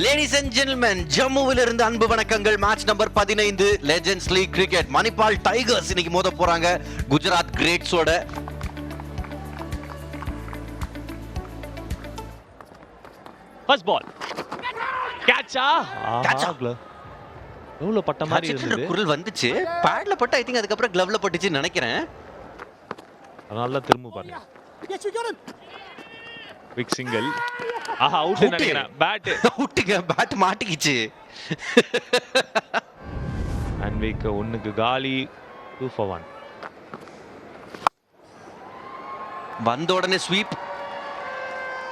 Ladies and gentleman ஜம்முவில் இருந்து அன்பு வணக்கங்கள். மேட்ச் நம்பர் பதினைந்து Legends League Cricket Manipal Tigers இன்னைக்கு மோத போறாங்க. குஜராத் கிரேட்ஸோட ஃபர்ஸ்ட் பால் கேட்சா? எவ்வளவு பட்ட மாதிரி இருந்தது? குரல் வந்துச்சு. பேட்ல பட்டு ஐ திங்க் அதுக்கப்புறம் கிளவ்ல பட்டுச்சுன்னு நினைக்கிறேன். நல்லா திரும்ப பாருங்க. பிக் சிங்கிள் ஆஹா அவுட். நினைக்கிறேன்? பேட் விட்டுங்க பேட் மாட்டிக்கிச்சு. அண்ட் வீக் ஒன்னுக்கு காலி டூ ஃபார் ஒன் வந்த உடனே ஸ்வீப்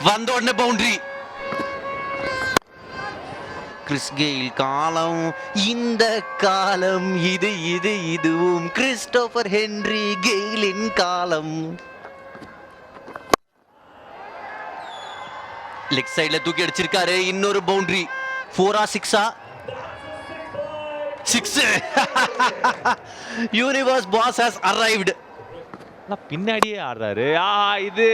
வந்த உடனே பவுண்டரி கிறிஸ் கெயில் காலம் இந்த காலம் இது இது இதுவும். கிறிஸ்டோபர் ஹென்றி கெயிலின் காலம். லெக் சைடுல தூக்கி அடிச்சிருக்காரு. இன்னொரு பவுண்டரி ஃபோரா சிக்ஸா six universe boss has arrived பின்னாடியே ஆடுறாரு. ஆ இது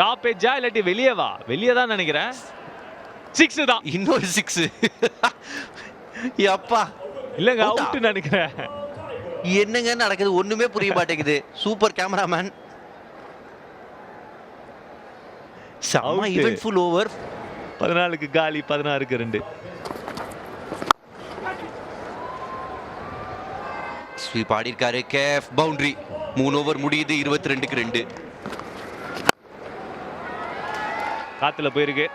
டாப் எஜ்ஜா இல்லாட்டி வெளியே வா? வெளியே தான் நினைக்கிறேன். சிக்ஸ் தான். இன்னொரு சிக்ஸ் அப்பா இல்லங்க Out ஆ? அவுட் நினைக்கிறேன். என்னங்க நடக்குது? ஒண்ணுமே புரிய மாட்டேங்குது. சூப்பர் கேமராமேன் செம்ம Out. ஈவென்ட் ஃபுல் ஓவர் பதினாலுக்கு காலி பதினாறுக்கு ரெண்டு. ஸ்வீப் ஆடி இருக்காரு கேஃப் பவுண்டரி மூணு ஓவர் முடியுது இருபத்தி ரெண்டுக்கு ரெண்டு. காத்துல போயிருக்கு.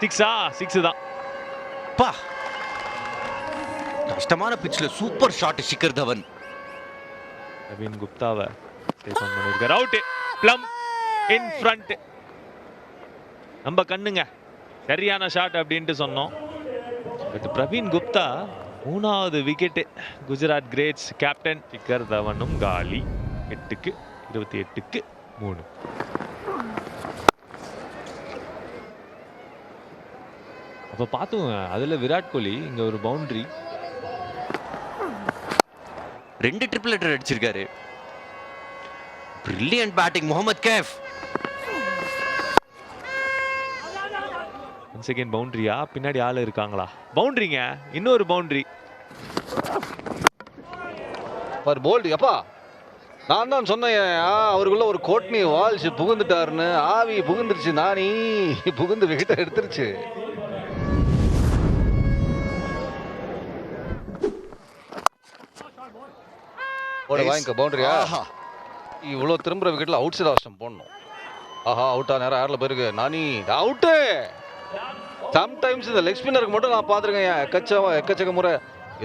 சிக்ஸா சிக்ஸ் தான். பா! கஷ்டமான பிச்சில் சூப்பர் ஷாட் ஷிகர் தவன் நவீன் குப்தாவை அவுட் ப்ளம் இன் ஃப்ரண்ட் நம்ம கண்ணுங்க. சரியான ஷாட் அப்படின்ட்டு சொன்னோம். பட் பிரவீன் குப்தா மூணாவது wicket Gujarat Greats captain Shikhar தவனும் காலி. எட்டுக்கு இருபத்தி எட்டுக்கு மூணு. அப்போ பார்த்தோங்க அதில் விராட் கோலி இங்கே ஒரு பவுண்ட்ரி ரெண்டு ட்ரிபிள் லெட்டர் அடிச்சிருக்காரு. Brilliant batting Mohammed Kaif. One second பவுண்டரியா பின்னாடி ஆள் இருக்காங்களா? பவுண்டரிங்க. இன்னொரு பவுண்டரி. பாரு போல்டு எப்பா? நான் தான் சொன்னேன். அவருக்குள்ள ஒரு கோட்னி வால்ஸ் புகுந்துட்டாருன்னு. ஆவி புகுந்துருச்சு நானி. புகுந்து விக்கெட்டை எடுத்துருச்சு. போட வாங்கிக்க பவுண்டரியா இவ்வளோ திரும்புற விக்கெட்ல அவுட் சைட் ஆப்ஷன் போடணும். ஆஹா அவுட்டா நேரம் ஏர்ல போயிருக்கு. நானி அவுட்டு சம்டைம்ஸ் இந்த லெக் ஸ்பின்னருக்கு மட்டும் நான் பார்த்துருக்கேன். எக்கச்ச எக்கச்சக்க முறை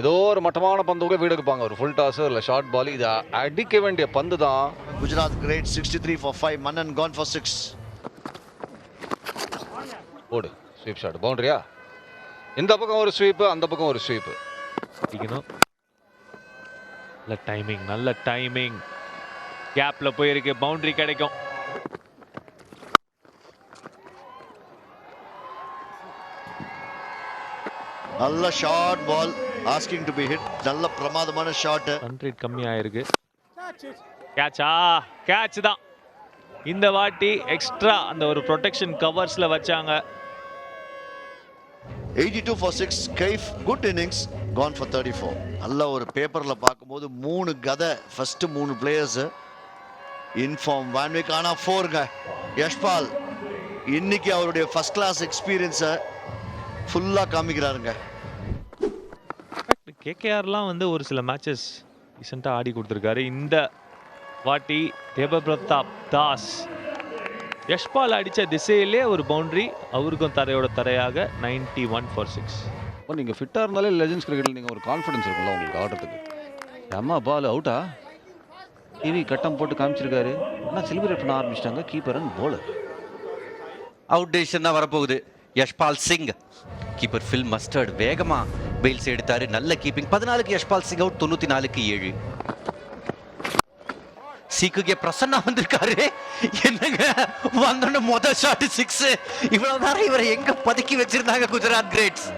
ஏதோ ஒரு மட்டமான பந்து கூட வீடு எடுப்பாங்க. ஒரு ஃபுல் டாஸ் இல்லை ஷார்ட் பால் இது அடிக்க வேண்டிய பந்து தான். Gujarat great 63 for 5. Manan gone for 6. ஓடு ஸ்வீப் ஷாட் பவுண்டரியா இந்த பக்கம் ஒரு ஸ்வீப்பு அந்த பக்கம் ஒரு ஸ்வீப்பு அடிக்கணும். நல்ல டைமிங் நல்ல டைமிங் கேப்ல போயிருக்கு. பவுண்டரி கிடைக்கும். நல்ல short ball asking to be hit நல்ல பிரமாதமான ஷாட் ரன் ரேட் கம்மி ஆயிருக்கு கேட்சா கேட்ச் தான். இந்த வாட்டி எக்ஸ்ட்ரா அந்த ஒரு ப்ரொடெக்ஷன் கவர்ஸ்ல வச்சாங்க. 82 for 6 Kaif good innings gone for 34 நல்ல ஒரு பேப்பர்ல பார்க்கும்போது மூணு கதை ஃபர்ஸ்ட் மூணு பிளேயர்ஸ் இன்ஃபார்ம் வான்விக் ஆனா ஃபோருங்க யஷ்பால் இன்னைக்கு அவருடைய ஃபர்ஸ்ட் கிளாஸ் எக்ஸ்பீரியன்ஸை ஃபுல்லா காமிக்கிறாருங்க. கேகேஆர்லாம் வந்து ஒரு சில மேட்சஸ் ரீசெண்டாக ஆடி கொடுத்துருக்காரு. இந்த வாட்டி தேவபிரதாப் தாஸ் யஷ்பால் அடித்த திசையிலே ஒரு பவுண்டரி அவருக்கும் தரையோட தரையாக 91 ஒன் ஃபார் சிக்ஸ் இப்போ நீங்கள் ஃபிட்டாக இருந்தாலே லெஜன்ஸ் கிரிக்கெட்டில் நீங்கள் ஒரு கான்ஃபிடன்ஸ் இருக்குல்ல உங்களுக்கு ஆடுறதுக்கு. அம்மா பால் அவுட்டா டிவி கட்டம் போட்டு காமிச்சிருக்காரு. ஆனால் செலிப்ரேட் பண்ண ஆரம்பிச்சிட்டாங்க? கீப்பர் அண்ட் போலர் அவுட் டேஷன் தான் வரப்போகுது. Yashpal Singh. Keeper Phil Mustard வேகமா பெயில்ஸ் எடுத்தாரு. நல்ல கீப்பிங் பதினாலுக்கு யஷ்பால் சிங் அவுட் தொண்ணூத்தி நாலுக்கு ஏழு. சீக்குகே பிரசன்னா வந்திருக்காரு. என்னங்க? வந்தோட மொதல் ஷாட் சிக்ஸ் இவ்வளவு நேரம் இவரை எங்க பதுக்கி வச்சிருந்தாங்க குஜராத் கிரேட்ஸ்?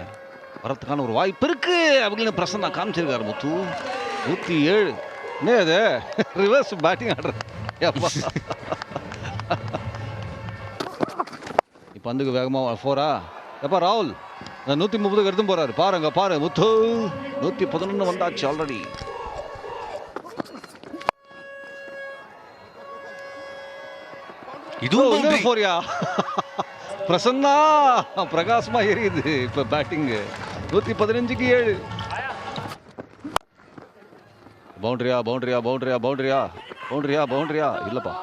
வரதுக்கான ஒரு வாய்ப்பு இருக்கு. அப்படின்னு பிரசன்னா காமிச்சிருக்காரு முத்து. நூற்றி ஏழு. என்ன இது? ரிவர்ஸ் பேட்டிங் ஆடுறது. அப்பா பந்துக்கு வேகமாக ஃபோரா எப்பா ராகுல்? நூற்றி முப்பதுக்கு எடுத்து போறாரு. பாருங்க பாரு முத்து. நூற்றி பதினொன்று வந்தாச்சு ஆல்ரெடி இதுவும். போறியா? பிரசன்னா பிரகாசமா எரியுது இப்ப பேட்டிங் நூத்தி பதினஞ்சுக்கு ஏழு. பவுண்டரியா பவுண்டரியா பவுண்டரியா பவுண்டரியா பவுண்டரியா பவுண்டரியா இல்லப்பா.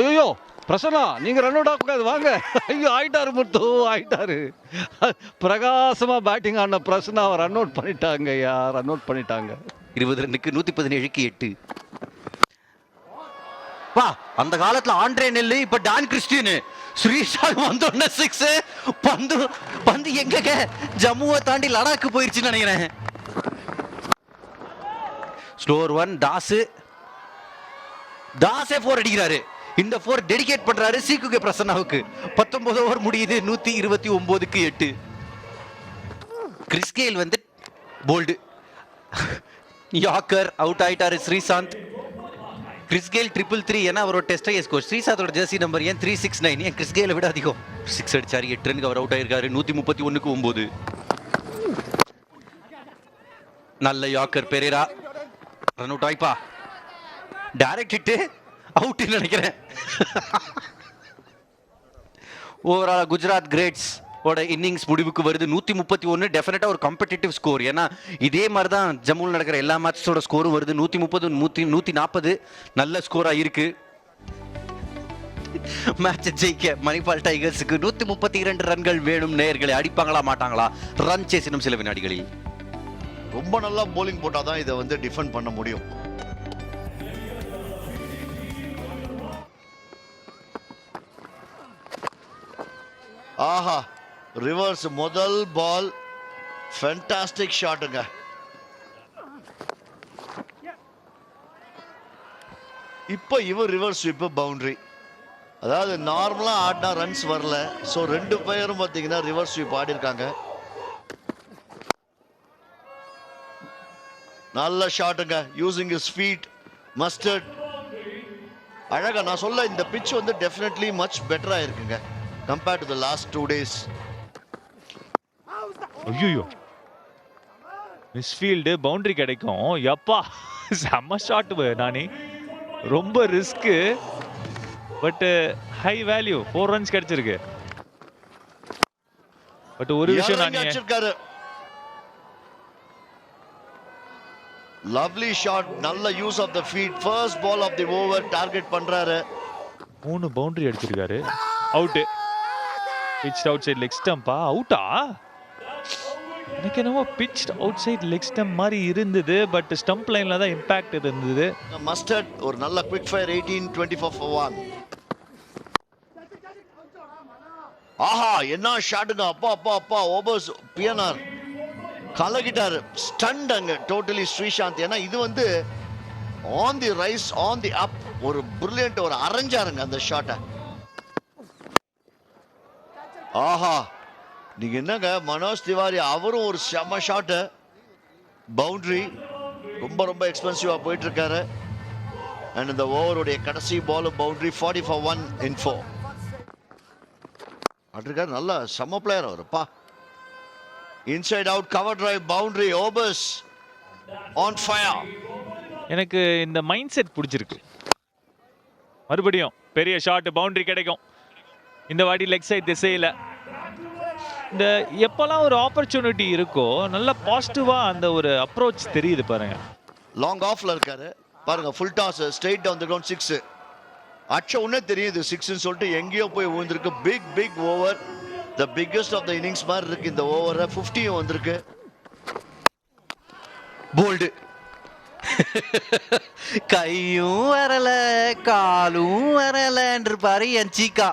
ஐயோ பிரசன்னா நீங்க ரன் அவுட் ஆகக்கூடாது வாங்க. ஐயோ ஆயிட்டாரு முத்து ஆயிட்டாரு. பிரகாசமா பேட்டிங் ஆன பிரசன்னா ரன் அவுட் பண்ணிட்டாங்க ஐயா ரன் அவுட் பண்ணிட்டாங்க. இருபது ரன்னுக்கு நூத்தி பதினேழுக்கு எட்டு. பா அந்த காலத்துல ஆண்ட்ரே நெல்லு இப்ப டான் கிறிஸ்டியன் ஸ்ரீசாந்த் வந்தோடனே சிக்ஸ் பந்து பந்து எங்கங்க? ஜம்முவை தாண்டி லடாக்கு போயிருச்சுன்னு நினைக்கிறேன். ஸ்டோர் ஒன் தாஸ் தாஸே ஃபோர் அடிக்கிறாரு. இந்த ஃபோர் டெடிகேட் பண்றாரு சீக்குகே பிரசன்னாவுக்கு. பத்தொன்பது ஓவர் முடியுது நூத்தி இருபத்தி ஒன்பதுக்கு எட்டு. கிறிஸ்கேல் வந்து போல்டு யாக்கர் அவுட் ஆயிட்டாரு ஸ்ரீசாந்த். கிறிஸ்கேல் ட்ரிபிள் த்ரீ ஏன்னா அவரோட டெஸ்ட் ஸ்கோர் ஸ்ரீசாந்தோட ஜெர்சி நம்பர் ஏன் த்ரீ சிக்ஸ் நைன் ஏன் கிறிஸ்கேலை விட அதிகம்? சிக்ஸ் அடிச்சாரு எட்டு ரனுக்கு அவர் அவுட் ஆயிருக்காரு நூத்தி முப்பத்தி ஒன்றுக்கு ஒன்பது நல்ல யாக்கர் பெரேரா ரன் அவுட் ஆயிப்பா. டைரக்ட் ஹிட்டு அவுட் நினைக்கிறேன். ஓவரால் குஜராத் கிரேட்ஸ் ஓட இன்னிங்ஸ் முடிவுக்கு வருது. நூற்றி முப்பத்தி ஒன்று டெஃபினட்டாக ஒரு காம்படிட்டிவ் ஸ்கோர் ஏன்னா இதே மாதிரி தான் ஜம்முவில் நடக்கிற எல்லா மேட்சஸோட ஸ்கோரும் வருது. நூற்றி முப்பது நூற்றி நூற்றி நாற்பது நல்ல ஸ்கோராக இருக்கு. மேட்சை ஜெயிக்க மணிபால் டைகர்ஸுக்கு நூற்றி முப்பத்தி இரண்டு ரன்கள் வேணும். நேர்களை அடிப்பாங்களா மாட்டாங்களா? ரன் சேசினும் சில வினாடிகளில். ரொம்ப நல்லா போலிங் போட்டால் தான் இதை வந்து டிஃபெண்ட் பண்ண முடியும். ஆஹா ரிவர்ஸ் முதல் பால் ஃபென்டாஸ்டிக் ஷாட்டுங்க இப்போ இவர் ரிவர்ஸ் ஸ்வீப்பு பவுண்டரி அதாவது நார்மலாக ஆடினா ரன்ஸ் வரல. ஸோ ரெண்டு பேரும் பார்த்தீங்கன்னா ரிவர்ஸ் ஸ்வீப் ஆடிருக்காங்க. நல்ல ஷாட்டுங்க யூசிங் இஸ் ஃபீட் மஸ்டர்ட் அழகா நான் சொல்ல இந்த பிச் வந்து டெஃபினெட்லி மச் பெட்டராக இருக்குங்க compared to the last two days ஐயோ மிஸ்ஃபீல்டு பவுண்டரி கிடைக்கும். எப்பா செம்ம ஷாட் நானே. ரொம்ப risk but high value four runs கிடைச்சிருக்கு. பட் ஒரு விஷயம் நானே. லவ்லி ஷாட் நல்ல use of the feet first ball of the over target பண்றாரு. மூணு பவுண்டரி அடிச்சிருக்காரு. Out pitch out side leg ஸ்டம்பா அவுட்டா எனக்கு என்னவோ pitch out side leg stump மாதிரி இருந்தது பட் ஸ்டம்ப் லைனில் தான் இம்பாக்ட் இருந்தது. மஸ்டர்ட் ஒரு நல்ல quick fire eighteen twenty four for one ஆஹா என்ன ஷாட்டுங்க அப்பா அப்பா அப்பா ஓபர்ஸ் பியனார் கலகிட்டார் ஸ்டண்ட் அங்க டோட்டலி ஸ்ரீசாந்த். ஏன்னா இது வந்து on the rise on the up ஒரு பிரில்லியன்ட் ஒரு அரைஞ்சாருங்க அந்த ஷாட்டை ஆஹா நீங்க என்னங்க மனோஜ் திவாரி அவரும் ஒரு செம ஷாட்டு பவுண்ட்ரி ரொம்ப ரொம்ப எக்ஸ்பென்சிவா போயிட்டு இருக்காரு அண்ட் இந்த ஓவருடைய கடைசி பாலும் boundary forty four one in four இருக்காரு நல்ல செம்ம player அவருப்பா inside out cover drive boundary overs on fire எனக்கு இந்த மைண்ட் செட் பிடிச்சிருக்கு. மறுபடியும் பெரிய ஷாட் பவுண்டரி கிடைக்கும். இந்த வாட்டி லெக் சைட் திசையில். இந்த எப்போல்லாம் ஒரு ஆப்பர்ச்சுனிட்டி இருக்கோ நல்ல பாசிட்டிவாக அந்த ஒரு அப்ரோச் தெரியுது பாருங்க. லாங் ஆஃப்ல இருக்காரு. பாருங்க full toss straight down the ground six அச்ச உடனே தெரியுது சிக்ஸ்னு சொல்லிட்டு எங்கேயோ போய் விழுந்திருக்கு. Big big over the biggest of the innings மாதிரி இருக்கு இந்த ஓவரை ஃபிஃப்டியும் வந்திருக்கு. போல்டு கையும் வரல காலும் வரலன்று பாரு என் சீக்கா.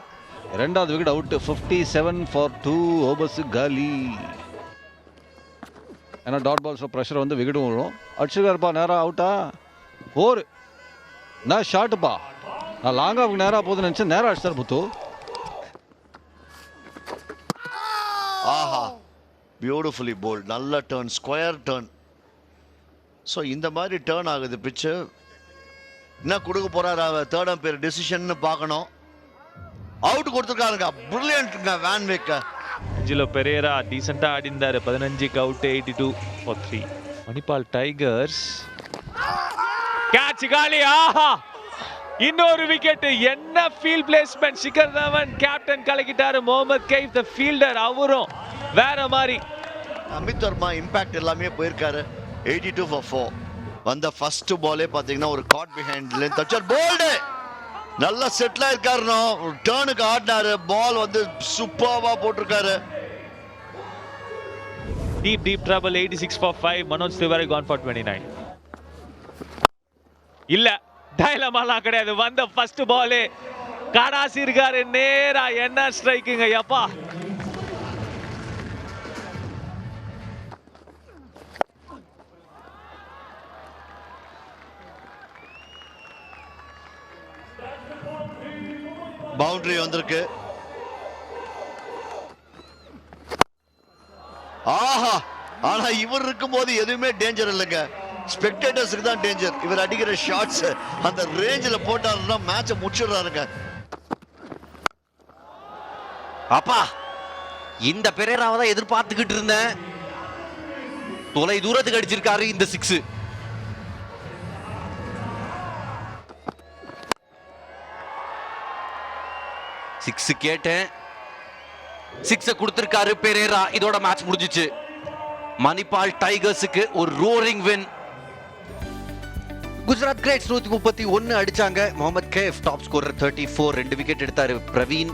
ரெண்டாவது wicket out fifty seven for two overs காலி ஏன்னா டாட் பால்ஸில் ப்ரெஷர் வந்து விக்கெட்டும் விழும் அடிச்சிருக்காருப்பா நேராக அவுட்டா ஓர் நான் ஷாட்டுப்பா நான் லாங் ஆஃபுக்கு நேராக போகுதுன்னு நினச்சேன். நேராக அடிச்சார் புத்து. ஆஹா. பியூட்டிஃபுல்லி போல்ட் நல்ல டேர்ன் ஸ்கொயர் டேர்ன் ஸோ இந்த மாதிரி டேர்ன் ஆகுது பிச்சு என்ன கொடுக்க போறாரு அவர்? தேர்ட் அம்பையர் டெசிஷன் பார்க்கணும். அவுட் கொடுத்துருக்காருங்க. பிரில்லியன்ட்ங்க வேன்விக் அஞ்சிலோ பெரேரா டீசெண்டா ஆடிந்தாரு. பதினஞ்சுக்கு out eighty two for three Manipal Tigers. Catch காலி ஆஹா! இன்னொரு விக்கெட் என்ன field placement Shikhar Dhawan captain கலக்கிட்டாரு. Mohammed Kaif the fielder அவரும் வேற மாதிரி. அமித் வர்மா இம்பாக்ட் எல்லாமே போயிருக்காரு. எயிட்டி டூ ஃபார் ஃபோர் வந்த ஃபர்ஸ்ட் பாலே பார்த்தீங்கன்னா ஒரு காட் பிஹைண்ட்ல தச்சர் போல்டு நல்லா செட்டில் ஆயிருக்காருனோ டேர்னுக்கு ஆடினாரு. பால் வந்து சூப்பர்வா போட்டிருக்காரு. Deep deep trouble eighty six for five Manoj Tiwari gone for twenty nine இல்ல டைலமாலாம் கிடையாது. வந்த ஃபர்ஸ்ட் பாலு கடாசி இருக்காரு நேரா என்ன ஸ்ட்ரைக்குங்க எப்பா பவுண்டரி வந்திருக்கு. ஆஹா! ஆனா இவர் இருக்கும் போது எதுவுமே டேஞ்சர் இல்லைங்க. ஸ்பெக்டேட்டர்ஸ்க்கு தான் டேஞ்சர் இவர் அடிக்கிற ஷாட்ஸ் அந்த ரேஞ்சில் போட்டாருன்னா மேட்சை முடிச்சிடுறாருங்க. அப்பா இந்த பெரேராவை தான் எதிர்பார்த்துக்கிட்டு இருந்தேன். தொலை தூரத்துக்கு அடிச்சிருக்காரு இந்த சிக்ஸ் சிக்ஸ் கேட்டேன். சிக்ஸ கொடுத்திருக்காரு பெரேரா. இதோட மேட்ச் முடிஞ்சிச்சு. மணிப்பால் டைகர்ஸுக்கு ஒரு ரோரிங் வின் குஜராத் கிரேட்ஸ் நூத்தி முப்பத்தி ஒன்னு அடிச்சாங்க. Mohammed Kaif top scorer thirty four ரெண்டு விக்கெட் எடுத்தாரு பிரவீன்.